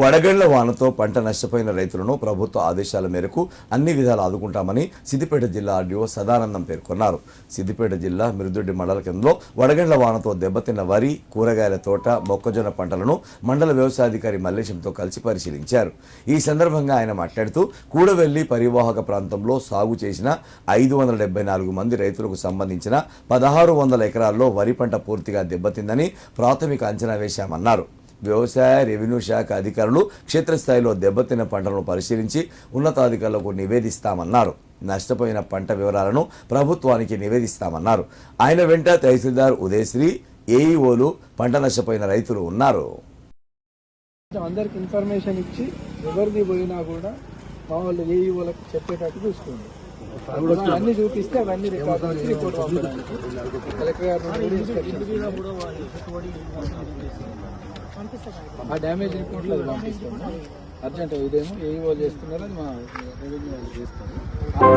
వడగళ్ళ వానతో పంట నష్టపోయిన రైతులను ప్రభుత్వ ఆదేశాల మేరకు అన్ని విధాలు ఆదుకుంటామని సిద్దిపేట జిల్లా ఆర్డీఓ సదానందం పేర్కొన్నారు. సిద్దిపేట జిల్లా మిరుదొడ్డి మండల కేంద్రంలో వడగండ్ల వానతో దెబ్బతిన్న వరి కూరగాయల తోట మొక్కజొన్న పంటలను మండల వ్యవసాయాధికారి మల్లేశంతో కలిసి పరిశీలించారు. ఈ సందర్భంగా ఆయన మాట్లాడుతూ కూడవెల్లి పరివాహక ప్రాంతంలో సాగు చేసిన ఐదు వందల డెబ్బై నాలుగు మంది రైతులకు సంబంధించిన పదహారు వందల ఎకరాల్లో వరి పంట పూర్తిగా దెబ్బతిందని ప్రాథమిక అంచనా వేశామన్నారు. వ్యవసాయ రెవెన్యూ శాఖ అధికారులు క్షేత్రస్థాయిలో దెబ్బతిన్న పంటలను పరిశీలించి ఉన్నతాధికారులకు నివేదిస్తామన్నారు. నష్టపోయిన పంట వివరాలను ప్రభుత్వానికి నివేదిస్తామన్నారు. ఆయన వెంట తహసీల్దార్ ఉదయశ్రీ ఏఈఓలు పంట నష్టపోయిన రైతులు ఉన్నారు. అందరికి ఇన్ఫర్మేషన్ ఇచ్చి ఎవరిది పోయినా కూడా మా వాళ్ళు చెప్పేటట్టు చూసుకోండి. అన్ని చూపిస్తే అవన్నీ రికార్డు రిపోర్ట్ కలెక్టర్ గారు ఆ డ్యామేజ్ రిపోర్ట్లు అది పంపిస్తాము అర్జెంట్ ఇదేమో ఏ వాళ్ళు చేస్తున్నారు అది మా రెవెన్యూ వాళ్ళు చేస్తారు